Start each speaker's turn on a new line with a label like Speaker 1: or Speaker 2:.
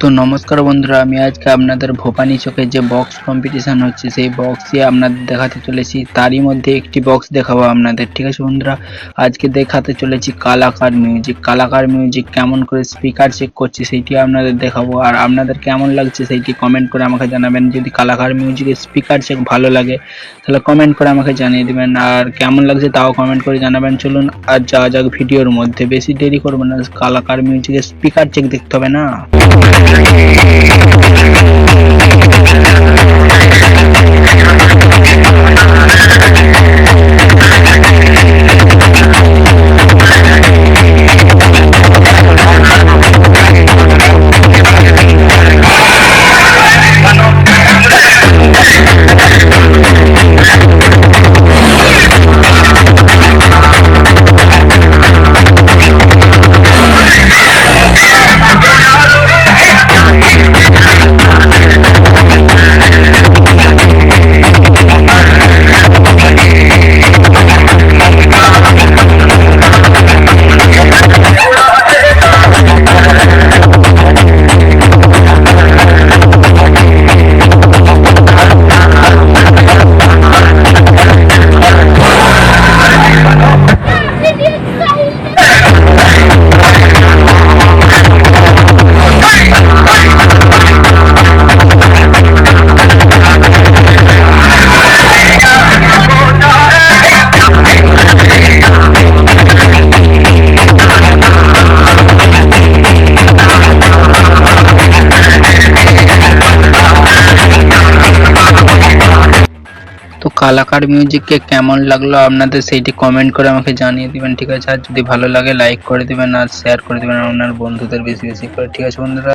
Speaker 1: তো নমস্কার বন্ধুরা, আমি আজকে আপনাদের ভোপানি চোখে যে বক্স কম্পিটিশন হচ্ছে, সেই বক্সই আপনাদের দেখাতে চলেছি। তারই মধ্যে একটি বক্স দেখাবো আপনাদের, ঠিক আছে বন্ধুরা? আজকে দেখাতে চলেছি কালাকার মিউজিক কালাকার মিউজিক কেমন করে স্পিকার চেক করছে, সেইটি আপনাদের দেখাবো। আর আপনাদের কেমন লাগছে, সেইটি কমেন্ট করে আমাকে জানাবেন। যদি কালাকার মিউজিকের স্পিকার চেক ভালো লাগে, তাহলে কমেন্ট করে আমাকে জানিয়ে দেবেন। আর কেমন লাগছে, তাও কমেন্ট করে জানাবেন। চলুন, আর যাওয়া যাক ভিডিওর মধ্যে। বেশি দেরি করব না, কালাকার মিউজিকের স্পিকার চেক দেখতে হবে না? Thank you. কালাকার মিউজিককে কেমন লাগল আপনাদের সেইটি কমেন্ট করে আমাকে জানিয়ে দিবেন, ঠিক আছে? আর যদি ভালো লাগে লাইক করে দিবেন আর শেয়ার করে দিবেন আপনার বন্ধুদের বেশি বেশি করে, ঠিক আছে বন্ধুরা?